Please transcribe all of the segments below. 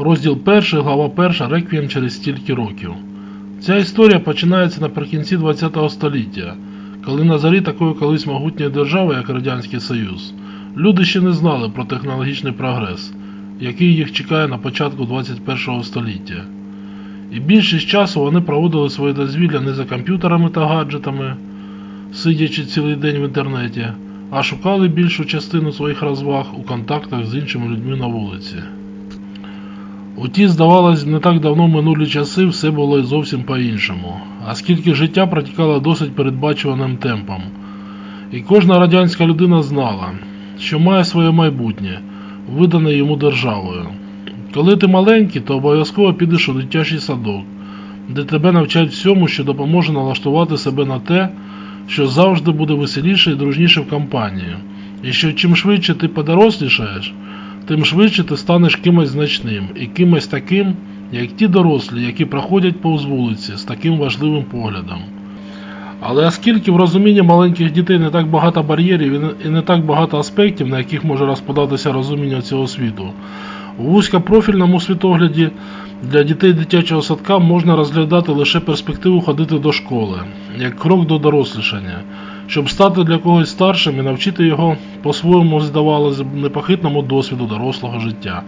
Розділ 1, глава 1, Реквієм через стільки років. Ця історія починається наприкінці ХХ століття, коли на зарі такої колись могутньої держави, як Радянський Союз, люди ще не знали про технологічний прогрес, який їх чекає на початку 21 століття. І більшість часу вони проводили своє дозвілля не за комп'ютерами та гаджетами, сидячи цілий день в інтернеті, а шукали більшу частину своїх розваг у контактах з іншими людьми на вулиці. У ті, здавалось, не так давно минулі часи все було зовсім по-іншому, оскільки життя протікало досить передбачуваним темпом. І кожна радянська людина знала, що має своє майбутнє, видане йому державою. Коли ти маленький, то обов'язково підеш у дитячий садок, де тебе навчать всьому, що допоможе налаштувати себе на те, що завжди буде веселіше і дружніше в компанії, і що чим швидше ти подорослішаєш, тим швидше ти станеш кимось значним і кимось таким, як ті дорослі, які проходять повз вулиці з таким важливим поглядом. Але оскільки в розумінні маленьких дітей не так багато бар'єрів і не- так багато аспектів, на яких може розпадатися розуміння цього світу, у вузькопрофільному світогляді для дітей дитячого садка можна розглядати лише перспективу ходити до школи, як крок до дорослішання, щоб стати для когось старшим і навчити його по-своєму, здавалося б, непохитному досвіду дорослого життя.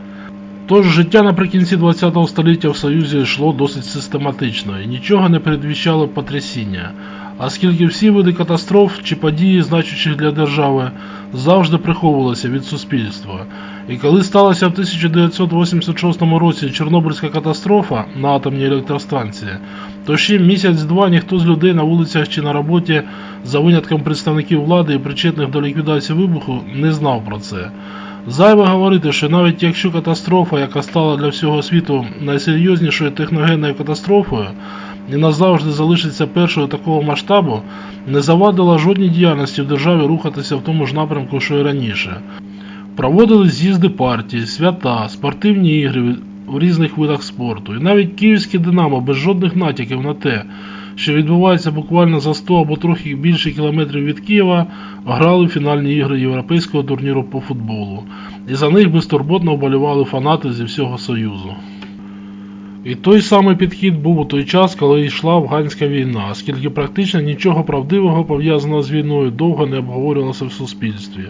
Тож життя наприкінці ХХ століття в Союзі йшло досить систематично і нічого не передвіщало потрясіння, оскільки всі види катастроф чи події, значущих для держави, завжди приховувалися від суспільства. І коли сталася в 1986 році Чорнобильська катастрофа на атомній електростанції, то ще місяць-два ніхто з людей на вулицях чи на роботі, за винятком представників влади і причетних до ліквідації вибуху, не знав про це. Зайве говорити, що навіть якщо катастрофа, яка стала для всього світу найсерйознішою техногенною катастрофою, і назавжди залишиться першою такого масштабу, не завадила жодній діяльності в державі рухатися в тому ж напрямку, що і раніше. Проводили з'їзди партії, свята, спортивні ігри в різних видах спорту. І навіть київське Динамо без жодних натяків на те, що відбувається буквально за 100 або трохи більше кілометрів від Києва, грали фінальні ігри європейського турніру по футболу. І за них безтурботно вболівали фанати зі всього Союзу. І той самий підхід був у той час, коли йшла афганська війна, оскільки практично нічого правдивого пов'язаного з війною довго не обговорювалося в суспільстві,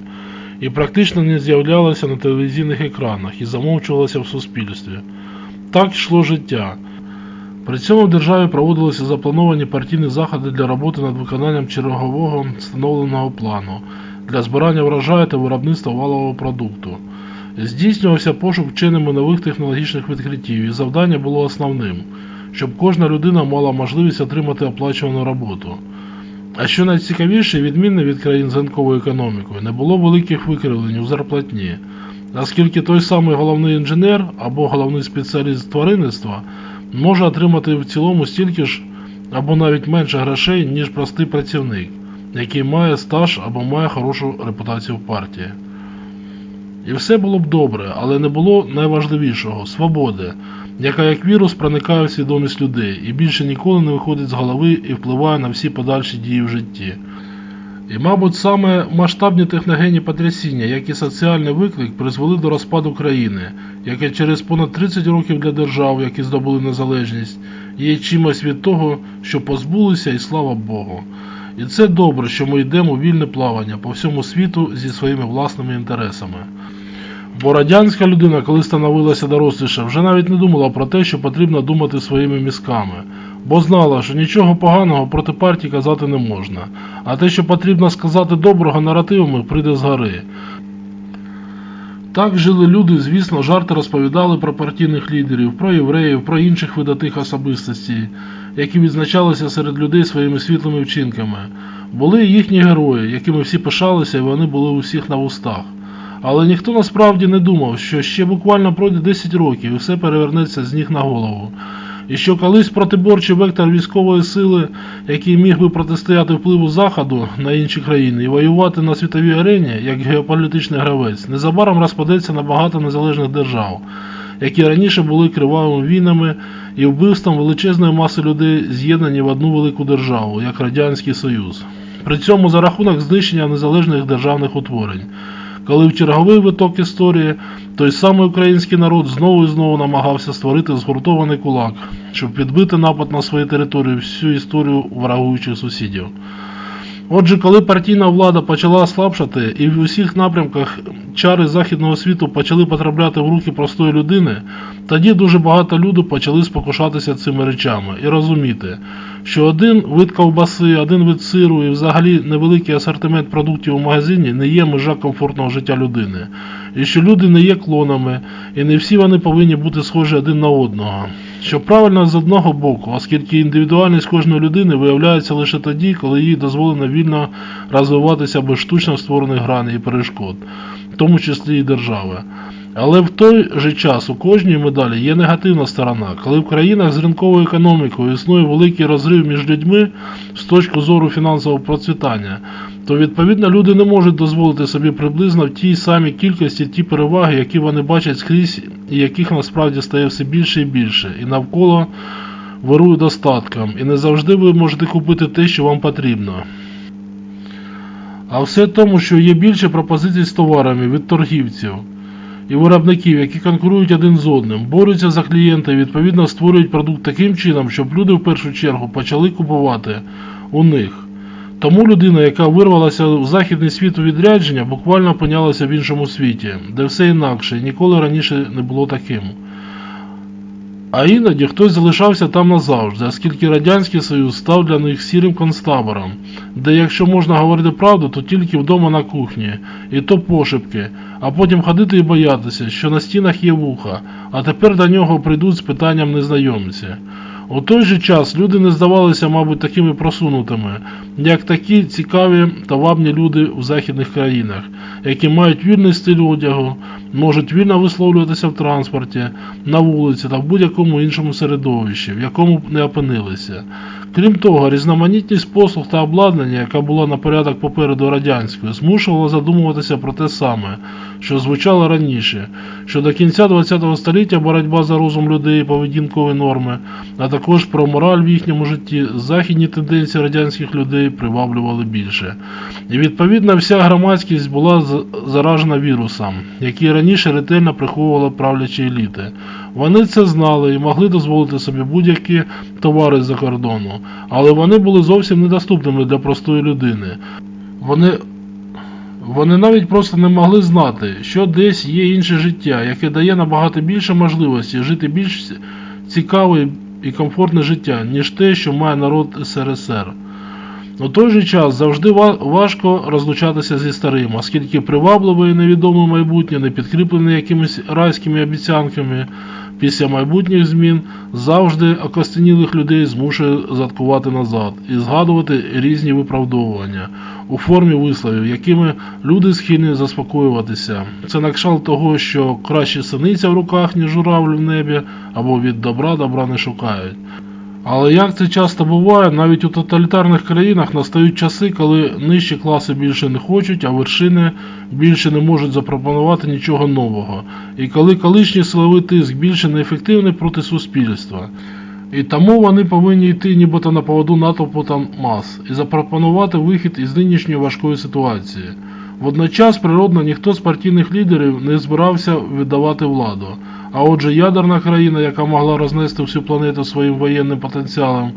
і практично не з'являлося на телевізійних екранах і замовчувалося в суспільстві. Так йшло життя. При цьому в державі проводилися заплановані партійні заходи для роботи над виконанням чергового встановленого плану для збирання врожаю та виробництва валового продукту. Здійснювався пошук вченими нових технологічних відкриттів, і завдання було основним, щоб кожна людина мала можливість отримати оплачувану роботу. А що найцікавіше, відмінне від країн з ринковою економікою, не було великих викривлень у зарплатні, оскільки той самий головний інженер або головний спеціаліст тваринництва може отримати в цілому стільки ж або навіть менше грошей, ніж простий працівник, який має стаж або має хорошу репутацію в партії. І все було б добре, але не було найважливішого свободи, яка як вірус проникає в свідомість людей і більше ніколи не виходить з голови і впливає на всі подальші дії в житті. І, мабуть, саме масштабні техногенні потрясіння, як і соціальний виклик, призвели до розпаду країни, яке через понад 30 років для держав, які здобули незалежність, є чимось від того, що позбулися, і слава Богу. І це добре, що ми йдемо у вільне плавання по всьому світу зі своїми власними інтересами. Бо радянська людина, коли становилася доросліша, вже навіть не думала про те, що потрібно думати своїми мізками, бо знала, що нічого поганого проти партії казати не можна, а те, що потрібно сказати доброго наративами, прийде згори. Так жили люди, звісно, жарти розповідали про партійних лідерів, про євреїв, про інших видатих особистостей, які відзначалися серед людей своїми світлими вчинками. Були їхні герої, якими всі пишалися, і вони були у всіх на вустах. Але ніхто насправді не думав, що ще буквально пройде 10 років і все перевернеться з ніг на голову. І що колись протиборчий вектор військової сили, який міг би протистояти впливу Заходу на інші країни і воювати на світовій арені як геополітичний гравець, незабаром розпадеться на багато незалежних держав, які раніше були кривавими війнами і вбивством величезної маси людей з'єднані в одну велику державу, як Радянський Союз. При цьому за рахунок знищення незалежних державних утворень. Коли в черговий виток історії той самий український народ знову і знову намагався створити згуртований кулак, щоб відбити напад на свою територію всю історію врагуючих сусідів. Отже, коли партійна влада почала слабшати і в усіх напрямках чари західного світу почали потрапляти в руки простої людини, тоді дуже багато людей почали спокушатися цими речами і розуміти, що один вид ковбаси, один вид сиру і взагалі невеликий асортимент продуктів у магазині не є межа комфортного життя людини, і що люди не є клонами, і не всі вони повинні бути схожі один на одного. Що правильно з одного боку, оскільки індивідуальність кожної людини виявляється лише тоді, коли їй дозволено вільно розвиватися без штучно створених граней і перешкод, в тому числі і держави. Але в той же час у кожній медалі є негативна сторона, коли в країнах з ринковою економікою існує великий розрив між людьми з точки зору фінансового процвітання, то відповідно люди не можуть дозволити собі приблизно в тій самій кількості ті переваги, які вони бачать скрізь і яких насправді стає все більше і більше, і навколо вирує достатком, і не завжди ви можете купити те, що вам потрібно. А все тому, що є більше пропозицій з товарами від торгівців і виробників, які конкурують один з одним, борються за клієнта і відповідно створюють продукт таким чином, щоб люди в першу чергу почали купувати у них. Тому людина, яка вирвалася в західний світ у відрядження, буквально опинялася в іншому світі, де все інакше і ніколи раніше не було таким. А іноді хтось залишався там назавжди, оскільки Радянський Союз став для них сірим концтабором, де якщо можна говорити правду, то тільки вдома на кухні, і то пошепки, а потім ходити і боятися, що на стінах є вуха, а тепер до нього прийдуть з питанням незнайомці. У той же час люди не здавалися, мабуть, такими просунутими, як такі цікаві та вабні люди в західних країнах, які мають вільний стиль одягу, можуть вільно висловлюватися в транспорті, на вулиці та в будь-якому іншому середовищі, в якому б не опинилися. Крім того, різноманітність послуг та обладнання, яка була на порядок попереду радянської, змушувала задумуватися про те саме, що звучало раніше, що до кінця ХХ століття боротьба за розум людей і поведінкові норми, а також про мораль в їхньому житті, західні тенденції радянських людей приваблювали більше. І відповідно вся громадськість була заражена вірусом, який раніше ретельно приховувала правлячі еліти. Вони це знали і могли дозволити собі будь-які товари з-за кордону, але вони були зовсім недоступними для простої людини. Вони вони навіть просто не могли знати, що десь є інше життя, яке дає набагато більше можливості жити більш цікаве і комфортне життя, ніж те, що має народ СРСР. У той же час завжди важко розлучатися зі старим, оскільки привабливе і невідоме майбутнє, не підкріплене якимись райськими обіцянками, після майбутніх змін завжди окостенілих людей змушує заткувати назад і згадувати різні виправдовування у формі висловів, якими люди схильні заспокоюватися. Це на кшталт того, що краще синиця в руках, ніж журавль в небі, або від добра добра не шукають. Але як це часто буває, навіть у тоталітарних країнах настають часи, коли нижчі класи більше не хочуть, а вершини більше не можуть запропонувати нічого нового, і коли колишній силовий тиск більше не ефективний проти суспільства. І тому вони повинні йти нібито на поводу натовпу та мас і запропонувати вихід із нинішньої важкої ситуації. Водночас природно ніхто з партійних лідерів не збирався віддавати владу. А отже, ядерна країна, яка могла рознести всю планету своїм воєнним потенціалом,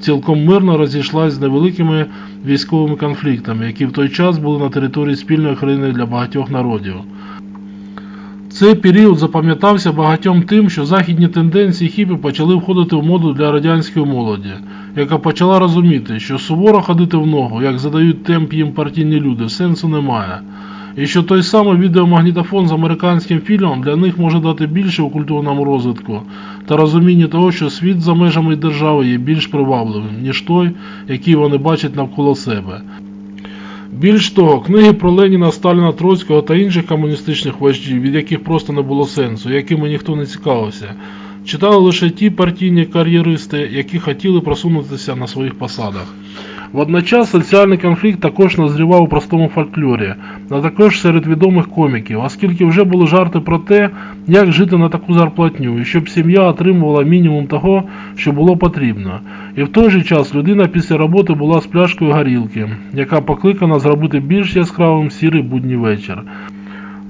цілком мирно розійшлась з невеликими військовими конфліктами, які в той час були на території спільної країни для багатьох народів. Цей період запам'ятався багатьом тим, що західні тенденції хіпі почали входити в моду для радянської молоді, яка почала розуміти, що суворо ходити в ногу, як задають темп їм партійні люди, сенсу немає. І що той самий відеомагнітофон з американським фільмом для них може дати більше у культурному розвитку та розумінні того, що світ за межами держави є більш привабливим, ніж той, який вони бачать навколо себе. Більш того, книги про Леніна, Сталіна, Троцького та інших комуністичних вождів, від яких просто не було сенсу, якими ніхто не цікавився, читали лише ті партійні кар'єристи, які хотіли просунутися на своїх посадах. Водночас соціальний конфлікт також назрівав у простому фольклорі, а також серед відомих коміків, оскільки вже були жарти про те, як жити на таку зарплатню, і щоб сім'я отримувала мінімум того, що було потрібно. І в той же час людина після роботи була з пляшкою горілки, яка покликана зробити більш яскравим сірий будній вечір.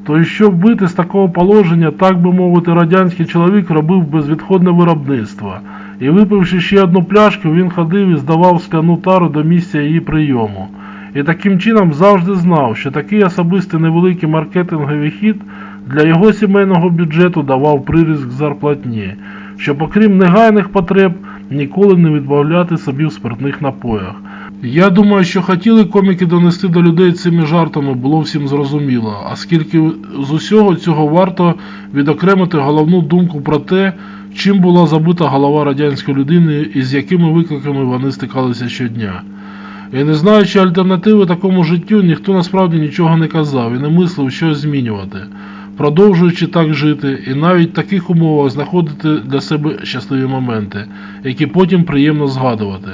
То щоб вийти з такого положення, так би мовити, радянський чоловік робив безвідходне виробництво. І випивши ще одну пляшку, він ходив і здавав скляну тару до місця її прийому. І таким чином завжди знав, що такий особистий невеликий маркетинговий хід для його сімейного бюджету давав приріст зарплатні, щоб окрім негайних потреб ніколи не відбавляти собі в спиртних напоях. Я думаю, що хотіли коміки донести до людей цими жартами було всім зрозуміло, оскільки з усього цього варто відокремити головну думку про те, чим була забита голова радянської людини і з якими викликами вони стикалися щодня. І не знаючи альтернативи такому життю, ніхто насправді нічого не казав і не мислив щось змінювати, продовжуючи так жити і навіть в таких умовах знаходити для себе щасливі моменти, які потім приємно згадувати.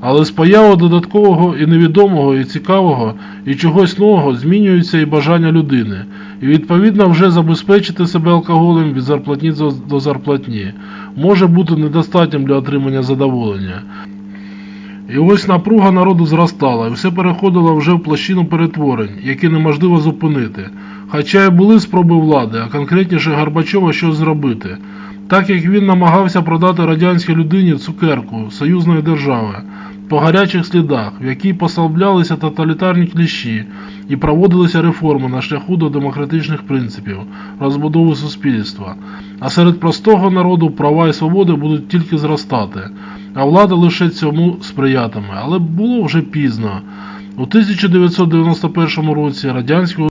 Але з появою додаткового і невідомого, і цікавого, і чогось нового змінюється і бажання людини, і відповідно вже забезпечити себе алкоголем від зарплатні до- зарплатні може бути недостатнім для отримання задоволення. І ось напруга народу зростала, і все переходило вже в площину перетворень, які неможливо зупинити. Хоча й були спроби влади, а конкретніше Горбачова щось зробити. Так як він намагався продати радянській людині цукерку союзної держави по гарячих слідах, в якій послаблялися тоталітарні кліщі і проводилися реформи на шляху до демократичних принципів розбудови суспільства. А серед простого народу права і свободи будуть тільки зростати, а влада лише цьому сприятиме. Але було вже пізно. У 1991 році радянського